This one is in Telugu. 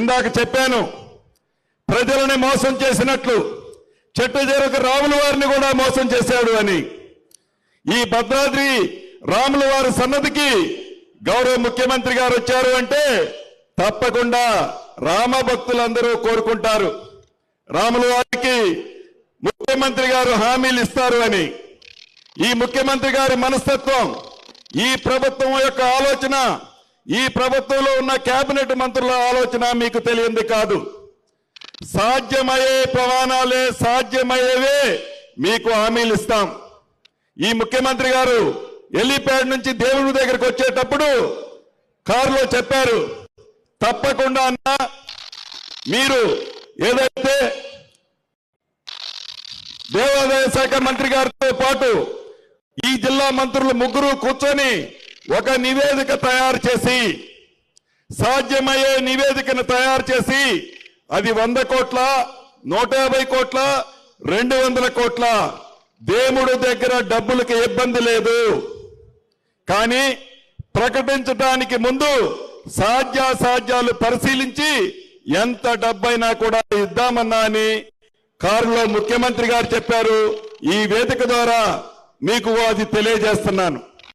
ఇందాక చెప్పాను ప్రజలని మోసం చేసినట్లు చెట్టు చెరుకు రాముల వారిని కూడా మోసం చేశాడు అని. ఈ భద్రాద్రి రాముల వారి సన్నదికి గౌరవ ముఖ్యమంత్రి గారు వచ్చారు అంటే తప్పకుండా రామ భక్తులందరూ కోరుకుంటారు. రాముల వారికి ముఖ్యమంత్రి గారు హామీలు ఇస్తారు అని. ఈ ముఖ్యమంత్రి గారి మనస్తత్వం ఈ ప్రభుత్వం యొక్క ఆలోచన ఈ ప్రభుత్వంలో ఉన్న కేబినెట్ మంత్రుల ఆలోచన మీకు తెలియంది కాదు. సాధ్యమయ్యే ప్రమాణాలే సాధ్యమయ్యేవే మీకు హామీలు ఇస్తాం. ఈ ముఖ్యమంత్రి గారు ఎల్లిపేడ నుంచి దేవుడి దగ్గరకు వచ్చేటప్పుడు కారులో చెప్పారు తప్పకుండా అన్న మీరు ఏదైతే దేవాదాయ శాఖ మంత్రి గారితో పాటు ఈ జిల్లా మంత్రులు ముగ్గురు కూర్చొని ఒక నివేదిక తయారు చేసి సాధ్యమయ్యే నివేదికను తయారు చేసి అది వంద కోట్ల నూట యాభై కోట్ల రెండు వందల కోట్ల దేవుడు దగ్గర డబ్బులకు ఇబ్బంది లేదు. కానీ ప్రకటించడానికి ముందు సాధ్యాసాధ్యాలు పరిశీలించి ఎంత డబ్బైనా కూడా ఇద్దామన్నా అని కారులో ముఖ్యమంత్రి గారు చెప్పారు. ఈ వేదిక ద్వారా మీకు అది తెలియజేస్తున్నాను.